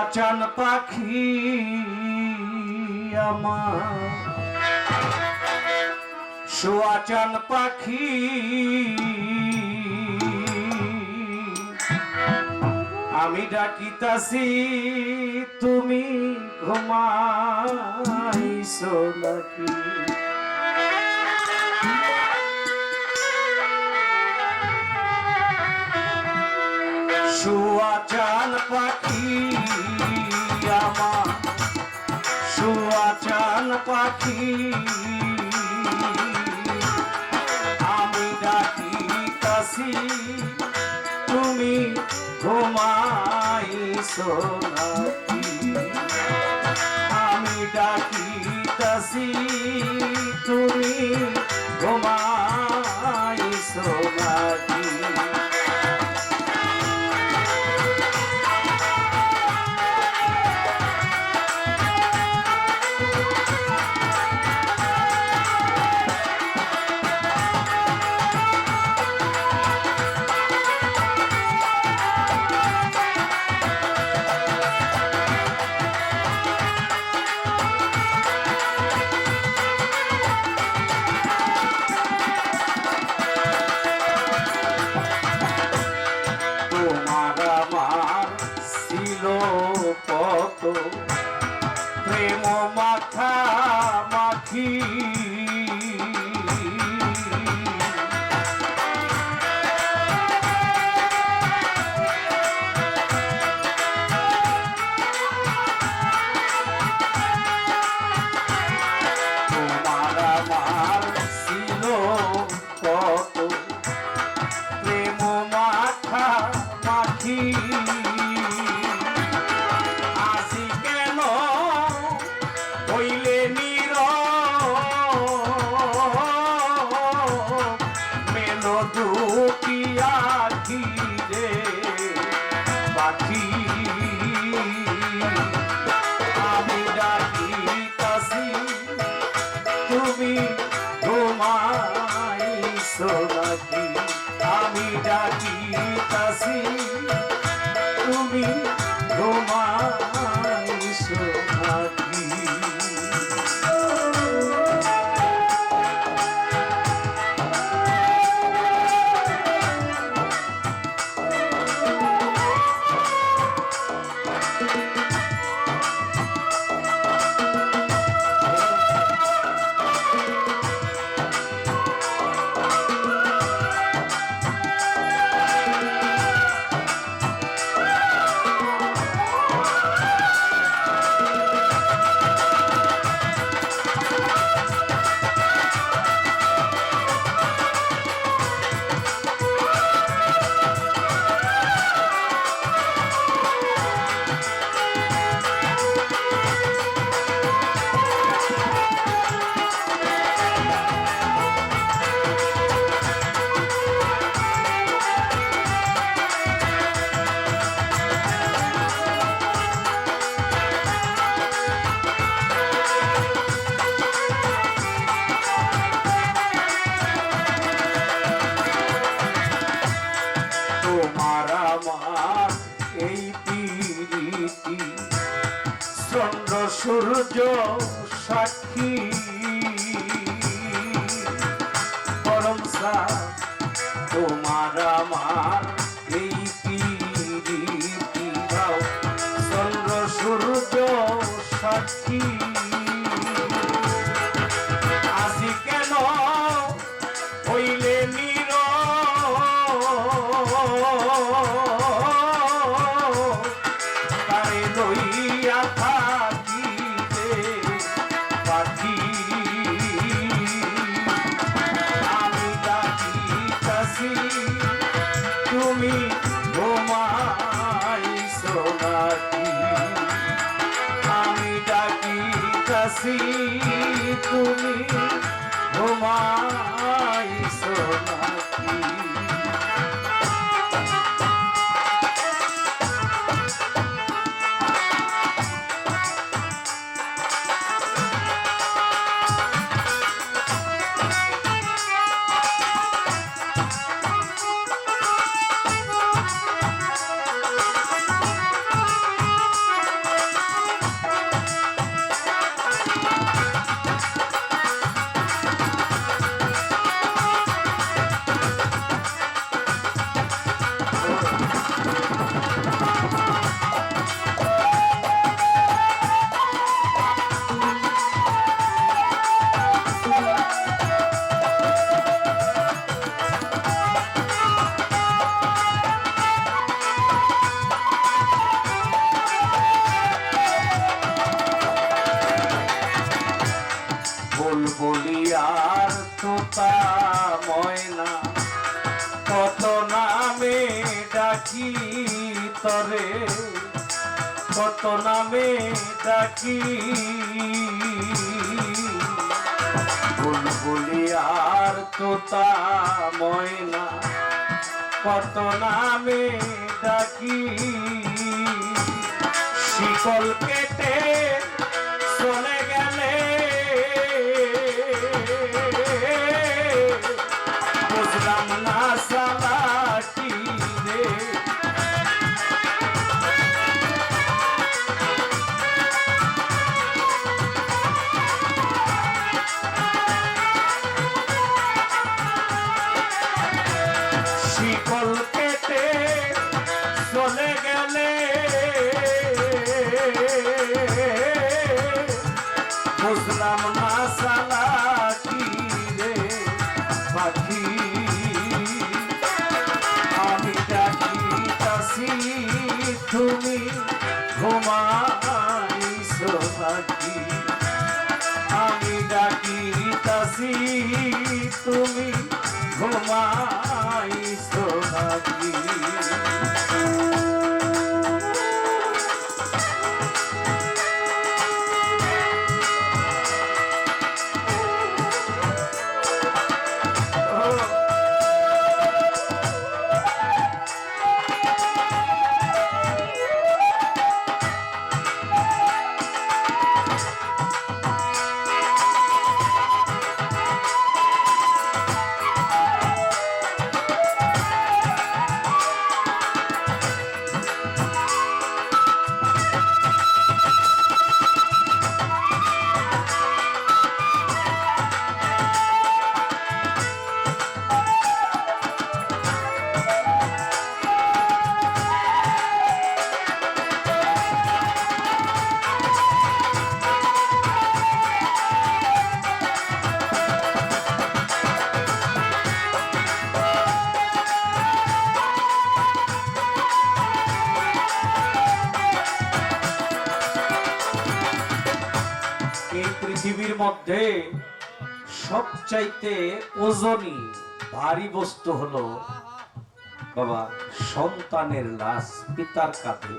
আচান পাখি আমার। সুয়াচান পাখি। আমি ডাকিতাছি তুমি ঘুমাইছো নাকি? সুয়াচান ডাকি। আমি ডাকি কাশি তুমি ঘুমাইছো। প্রেম মাথা মাখি। see. সাক্ষী তুমি ঘুমাইছো নাকি? ডাকি তরে কত নামে ডাকি। বুলবুলি আর তোতা ময়না কত নামে ডাকি। শিকল কেটে গেলে বুঝলাম না সালা কি রে পাখি। আমি ডাকি কাশি তুমি ঘুমাইছো নাকি? আমি ডাকি কাশি তুমি ঘুমাইছো মধ্যে সবচাইতে ওজনই ভারী বস্তু হলো বাবা সন্তানের লাশ পিতার কাঁধে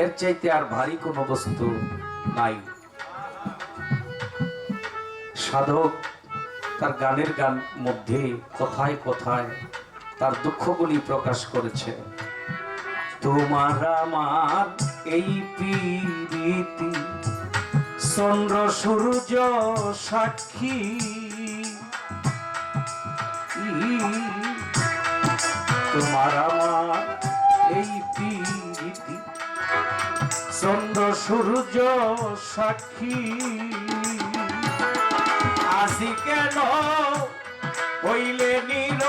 এর চাইতে আর ভারী কোনো বস্তু নাই। সাধক তার গানের গান মধ্যে কোথায় কোথায় তার দুঃখগুলি প্রকাশ করেছে। তোমার আমার এই পীড়িতি চন্দ্র সূর্য সাক্ষী। তোমার আমার এই পীড়িতি চন্দ্র সূর্য সাক্ষী। আসি কেন হইলে নীর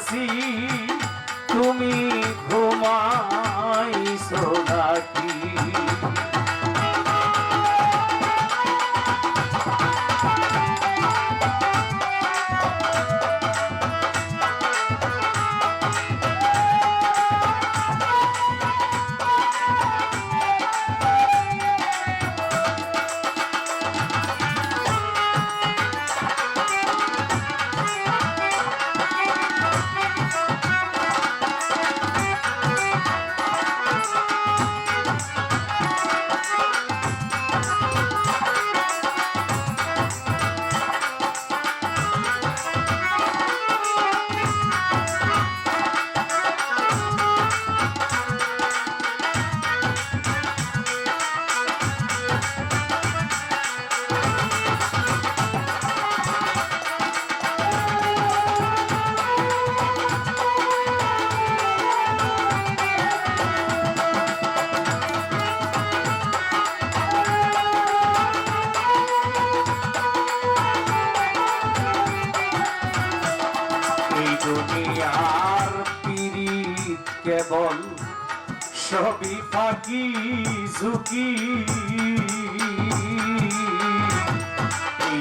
ডাকিতাছি তুমি ঘুমাই নাকি কেবল সবই ফাঁকি ঝুঁকি।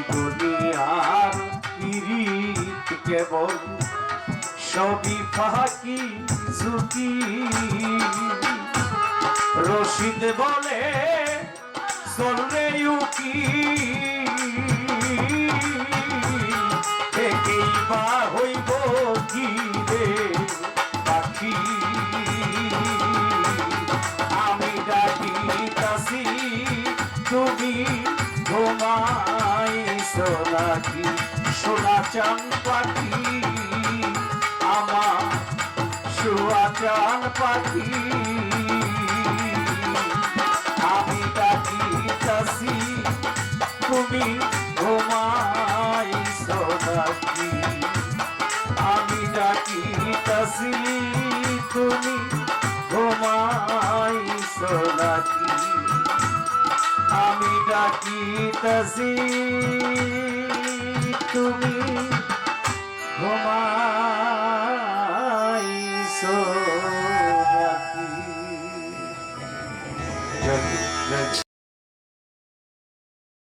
দুনিয়ার পিরিত কেবল সবই ফাঁকি ঝুঁকি। রশিদ বলে চলরে ঘুমাইছ নাকি সোনা চান পাখি আমার শুয়া চান পাখি আমি ডাকিতাছি তুমি ঘুমাইছ নাকি আমি ডাকিতাছি তুমি ঘুমাইছ নাকি ডাকিতাছি তুমি ঘুমাইছ